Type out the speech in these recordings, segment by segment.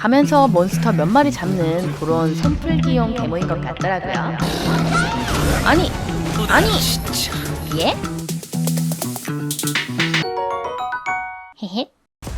가면서 몬스터 몇 마리 잡는 그런 손풀기용 데모인 것 같더라고요. 아니, 아니, 예?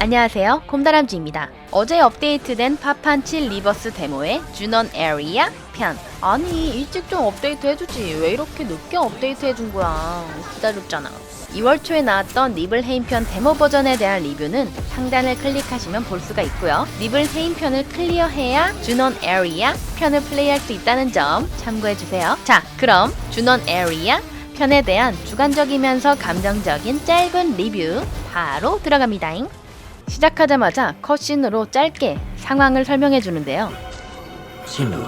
안녕하세요. 곰다람쥐입니다. 어제 업데이트된 파판 7 리버스 데모의 주넌 에리아 편. 아니, 일찍 좀 업데이트 해주지. 왜 이렇게 늦게 업데이트 해준 거야? 기다렸잖아. 2월 초에 나왔던 니블헤임 편 데모 버전에 대한 리뷰는 상단을 클릭하시면 볼 수가 있고요. 니블헤임 편을 클리어해야 주넌 에리아 편을 플레이할 수 있다는 점 참고해주세요. 자, 그럼 주넌 에리아 편에 대한 주관적이면서 감정적인 짧은 리뷰 바로 들어갑니다잉. 시작하자마자 컷신으로 짧게 상황을 설명해 주는데요. 신라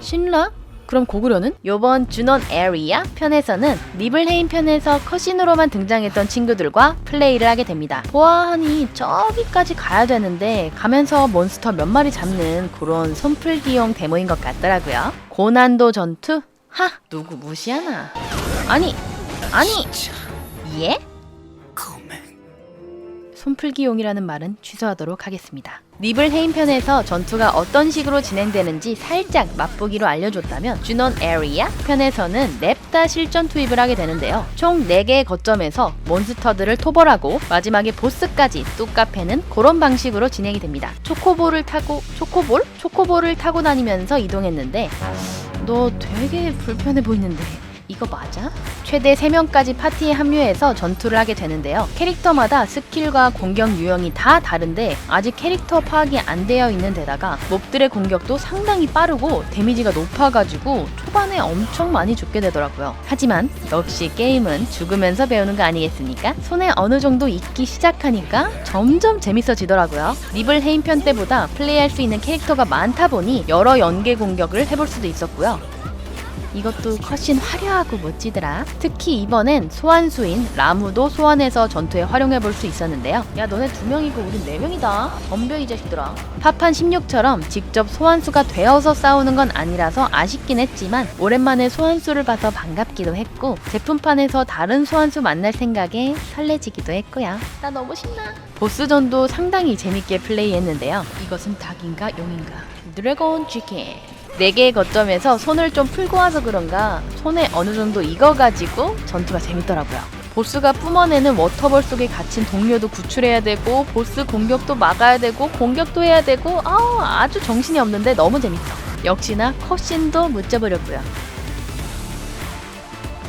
신라? 그럼 고구려는? 요번 주넌 에리아 편에서는 니블헤임 편에서 컷신으로만 등장했던 친구들과 플레이를 하게 됩니다. 보아하니 저기까지 가야 되는데 가면서 몬스터 몇 마리 잡는 그런 손풀기용 데모인 것 같더라고요. 고난도 전투? 하! 누구 무시하나? 아니! 아니! 예? 손풀기용이라는 말은 취소하도록 하겠습니다. 니블헤임 편에서 전투가 어떤 식으로 진행되는지 살짝 맛보기로 알려줬다면 주넌 에리아 편에서는 냅다 실전 투입을 하게 되는데요. 총 4개의 거점에서 몬스터들을 토벌하고 마지막에 보스까지 뚝 까패는 그런 방식으로 진행이 됩니다. 초코볼을 타고 초코볼? 초코볼을 타고 다니면서 이동했는데 너 되게 불편해 보이는데 이거 맞아? 최대 3명까지 파티에 합류해서 전투를 하게 되는데요. 캐릭터마다 스킬과 공격 유형이 다 다른데 아직 캐릭터 파악이 안 되어 있는 데다가 몹들의 공격도 상당히 빠르고 데미지가 높아가지고 초반에 엄청 많이 죽게 되더라고요. 하지만 역시 게임은 죽으면서 배우는 거 아니겠습니까? 손에 어느 정도 익기 시작하니까 점점 재밌어지더라고요. 리블헤임 편 때보다 플레이할 수 있는 캐릭터가 많다 보니 여러 연계 공격을 해볼 수도 있었고요. 이것도 컷신 화려하고 멋지더라. 특히 이번엔 소환수인 라무도 소환해서 전투에 활용해 볼 수 있었는데요. 야 너네 두 명이고 우린 네 명이다. 덤벼 이 자식들아. 파판 16처럼 직접 소환수가 되어서 싸우는 건 아니라서 아쉽긴 했지만 오랜만에 소환수를 봐서 반갑기도 했고 제품판에서 다른 소환수 만날 생각에 설레지기도 했고요. 나 너무 신나. 보스전도 상당히 재밌게 플레이했는데요. 이것은 닭인가 용인가? 드래곤 치킨. 4개의 거점에서 손을 좀 풀고 와서 그런가 손에 어느 정도 익어가지고 전투가 재밌더라고요. 보스가 뿜어내는 워터볼 속에 갇힌 동료도 구출해야 되고 보스 공격도 막아야 되고 공격도 해야 되고 아우, 아주 정신이 없는데 너무 재밌어. 역시나 컷신도 무쭤버렸고요.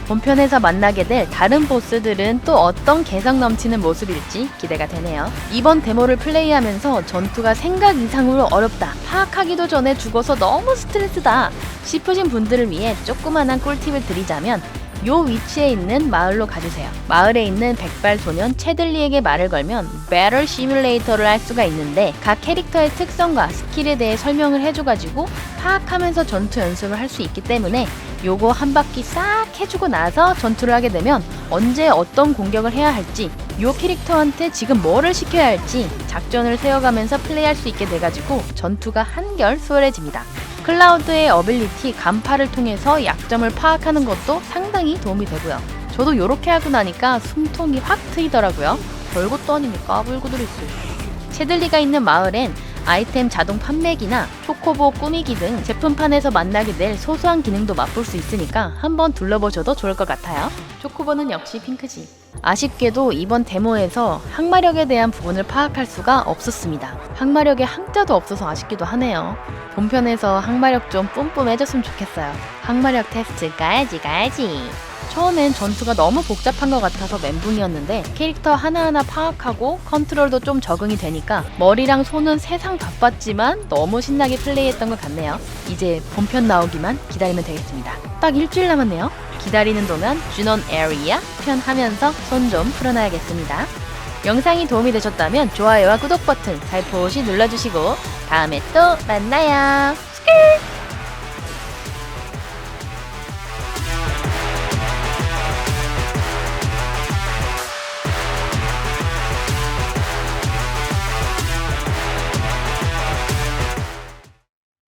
본편에서 만나게 될 다른 보스들은 또 어떤 개성 넘치는 모습일지 기대가 되네요. 이번 데모를 플레이하면서 전투가 생각 이상으로 어렵다. 파악하기도 전에 죽어서 너무 스트레스다. 싶으신 분들을 위해 조그만한 꿀팁을 드리자면 요 위치에 있는 마을로 가주세요. 마을에 있는 백발 소년 채들리에게 말을 걸면 배럴 시뮬레이터를 할 수가 있는데 각 캐릭터의 특성과 스킬에 대해 설명을 해줘가지고 파악하면서 전투 연습을 할 수 있기 때문에 요거 한 바퀴 싹 해주고 나서 전투를 하게 되면 언제 어떤 공격을 해야 할지 요 캐릭터한테 지금 뭐를 시켜야 할지 작전을 세워가면서 플레이할 수 있게 돼가지고 전투가 한결 수월해집니다. 클라우드의 어빌리티 간파를 통해서 약점을 파악하는 것도 상당히 도움이 되고요. 저도 요렇게 하고 나니까 숨통이 확 트이더라고요. 별것도 아니니 까불고들 있어요. 채들리가 있는 마을엔 아이템 자동 판매기나 초코보 꾸미기 등 제품판에서 만나게 될 소소한 기능도 맛볼 수 있으니까 한번 둘러보셔도 좋을 것 같아요. 초코보는 역시 핑크지. 아쉽게도 이번 데모에서 항마력에 대한 부분을 파악할 수가 없었습니다. 항마력에 항자도 없어서 아쉽기도 하네요. 본편에서 항마력 좀 뿜뿜 해줬으면 좋겠어요. 항마력 테스트 가야지 가야지. 처음엔 전투가 너무 복잡한 것 같아서 멘붕이었는데 캐릭터 하나하나 파악하고 컨트롤도 좀 적응이 되니까 머리랑 손은 세상 바빴지만 너무 신나게 플레이했던 것 같네요. 이제 본편 나오기만 기다리면 되겠습니다. 딱 일주일 남았네요. 기다리는 동안 주넌 에리아 편 하면서 손 좀 풀어놔야겠습니다. 영상이 도움이 되셨다면 좋아요와 구독 버튼 살포시 눌러주시고 다음에 또 만나요. 스크릿!